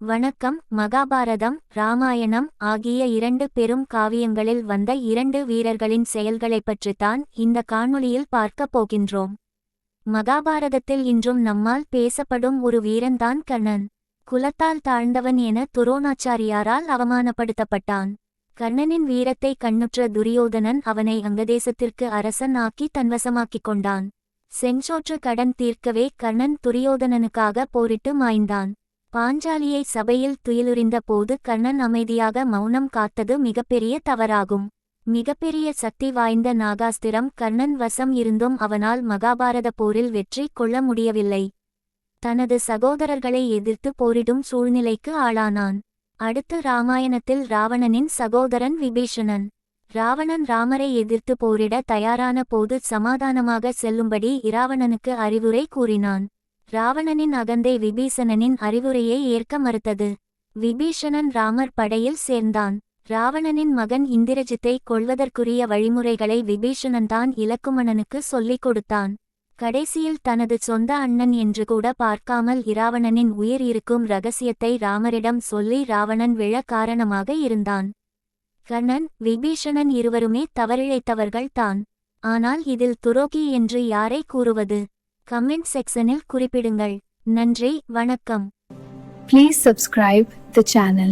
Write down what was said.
வணக்கம் மகாபாரதம் ராமாயணம் ஆகிய இரண்டு பெரும் காவியங்களில் வந்த இரண்டு வீரர்களின் செயல்களைப் பற்றித்தான் இந்த காணொளியில் பார்க்கப் போகின்றோம். மகாபாரதத்தில் இன்றும் நம்மால் பேசப்படும் ஒரு வீரன்தான் கர்ணன் குலத்தால் தாழ்ந்தவன் என துரோணாச்சாரியாரால் அவமானப்படுத்தப்பட்டான். கர்ணனின் வீரத்தை கண்ணுற்ற துரியோதனன் அவனை அங்கதேசத்திற்கு அரசன் ஆக்கி தன்வசமாக்கிக் கொண்டான். செஞ்சோற்று கடன் தீர்க்கவே கர்ணன் துரியோதனனுக்காக போரிட்டு மாய்ந்தான். பாஞ்சாலியை சபையில் துயிலுறிந்த போது கர்ணன் அமைதியாக மௌனம் காத்தது மிகப்பெரிய தவறாகும். மிகப்பெரிய சக்தி வாய்ந்த நாகாஸ்திரம் கர்ணன் வசம் இருந்தும் அவனால் மகாபாரத போரில் வெற்றி கொள்ள முடியவில்லை. தனது சகோதரர்களை எதிர்த்து போரிடும் சூழ்நிலைக்கு ஆளானான். அடுத்து ராமாயணத்தில் ராவணனின் சகோதரன் விபீஷணன். ராவணன் ராமரை எதிர்த்து போரிட தயாரான போது சமாதானமாக செல்லும்படி இராவணனுக்கு அறிவுரை கூறினான். ராவணனின் அகந்தை விபீஷணனின் அறிவுரையை ஏற்க மறுத்தது. விபீஷணன் ராமர் படையில் சேர்ந்தான். ராவணனின் மகன் இந்திரஜித்தை கொள்வதற்குரிய வழிமுறைகளை விபீஷணன்தான் இலக்குமணனுக்கு சொல்லிக் கொடுத்தான். கடைசியில் தனது சொந்த அண்ணன் என்று கூட பார்க்காமல் இராவணனின் உயிர் இருக்கும் ரகசியத்தை ராமரிடம் சொல்லி ராவணன் விழ காரணமாக இருந்தான். கர்ணன் விபீஷணன் இருவருமே தவறிழைத்தவர்கள் தான். ஆனால் இதில் துரோகி என்று யாரை கூறுவது? கமெண்ட் செக்ஷனில் குறிப்பிடுங்கள் நன்றி வணக்கம் Please subscribe the channel.